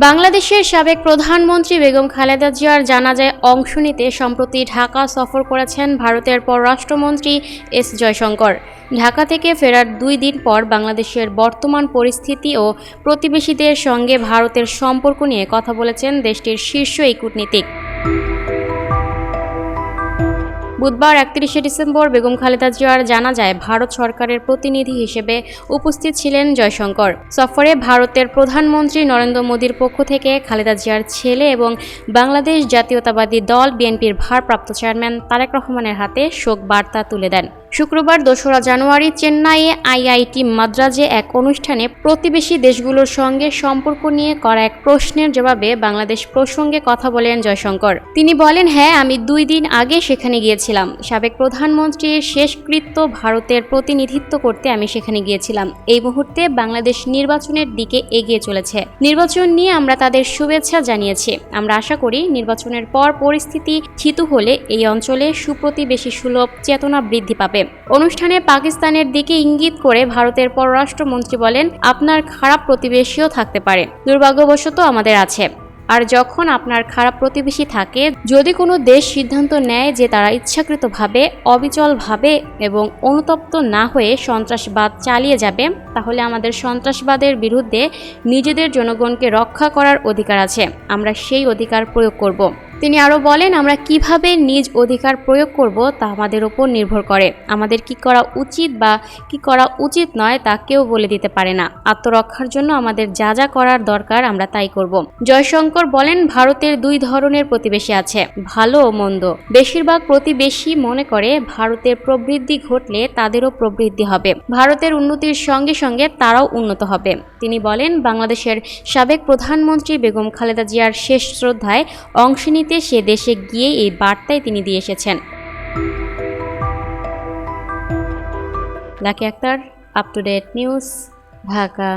বাংলাদেশের সাবেক প্রধানমন্ত্রী বেগম খালেদা জিয়ার জানাজায় অংশ নিতে সম্প্রতি ঢাকা সফর করেছেন ভারতের পররাষ্ট্রমন্ত্রী এস জয়শঙ্কর। ঢাকা থেকে ফেরার দুই দিন পর বাংলাদেশের বর্তমান পরিস্থিতি ও প্রতিবেশীদের সঙ্গে ভারতের সম্পর্ক নিয়ে কথা বলেছেন দেশটির শীর্ষ এই কূটনীতিক। বুধবার একত্রিশে ডিসেম্বর বেগম খালেদা জিয়ার জানা যায়, ভারত সরকারের প্রতিনিধি হিসেবে উপস্থিত ছিলেন জয়শঙ্কর। সফরে ভারতের প্রধানমন্ত্রী নরেন্দ্র মোদীর পক্ষ থেকে খালেদা জিয়ার ছেলে এবং বাংলাদেশ জাতীয়তাবাদী দল বিএনপির ভারপ্রাপ্ত চেয়ারম্যান তারেক রহমানের হাতে শোক বার্তা তুলে দেন। শুক্রবার দোসরা জানুয়ারি চেন্নাইয়ে আইআইটি মাদ্রাজে এক অনুষ্ঠানে প্রতিবেশী দেশগুলোর সঙ্গে সম্পর্ক নিয়ে করা এক প্রশ্নের জবাবে বাংলাদেশ প্রসঙ্গে কথা বলেন জয়শঙ্কর। তিনি বলেন হ্যাঁ আমি দুই দিন আগে সেখানে গিয়েছিলাম। সাবেক প্রধানমন্ত্রীর শেষকৃত্য ভারতের প্রতিনিধিত্ব করতে আমি সেখানে গিয়েছিলাম। এই মুহূর্তে বাংলাদেশ নির্বাচনের দিকে এগিয়ে চলেছে। নির্বাচন নিয়ে আমরা তাদের শুভেচ্ছা জানিয়েছি। আমরা আশা করি নির্বাচনের পর পরিস্থিতি থিতু হলে এই অঞ্চলে সুপ্রতিবেশী সুলভ চেতনা বৃদ্ধি পাবে। অনুষ্ঠানে পাকিস্তানের দিকে ইঙ্গিত করে ভারতের পররাষ্ট্রমন্ত্রী বলেন, আপনার খারাপ প্রতিবেশীও থাকতে পারে। দুর্ভাগ্যবশত আমাদের আছে। আর যখন আপনার খারাপ প্রতিবেশী থাকে, যদি কোনো দেশ সিদ্ধান্ত নেয় যে তারা ইচ্ছাকৃতভাবে, অবিচলভাবে এবং অনুতপ্ত না হয়ে সন্ত্রাসবাদ চালিয়ে যাবে, তাহলে আমাদের সন্ত্রাসবাদের বিরুদ্ধে নিজেদের জনগণকে রক্ষা করার অধিকার আছে। আমরা সেই অধিকার প্রয়োগ করব। তিনি আরও বলেন, আমরা কীভাবে নিজ অধিকার প্রয়োগ করব তা আমাদের ওপর নির্ভর করে। আমাদের কি করা উচিত বা কি করা উচিত নয় তা কেউ বলে দিতে পারে না। আত্মরক্ষার জন্য আমাদের যা যা করার দরকার আমরা তাই করব। জয়শঙ্কর বলেন, ভারতের দুই ধরনের প্রতিবেশী আছে, ভালো ও মন্দ। বেশিরভাগ প্রতিবেশী মনে করে ভারতের প্রবৃদ্ধি ঘটলে তাদেরও প্রবৃদ্ধি হবে। ভারতের উন্নতির সঙ্গে সঙ্গে তারাও উন্নত হবে। তিনি বলেন, বাংলাদেশের সাবেক প্রধানমন্ত্রী বেগম খালেদা জিয়ার শেষ শ্রদ্ধায় অংশ নিতে সে দেশে গিয়ে এই বার্তায় তিনি দিয়ে এসেছেন। Lucky Akter up to date news Dhaka.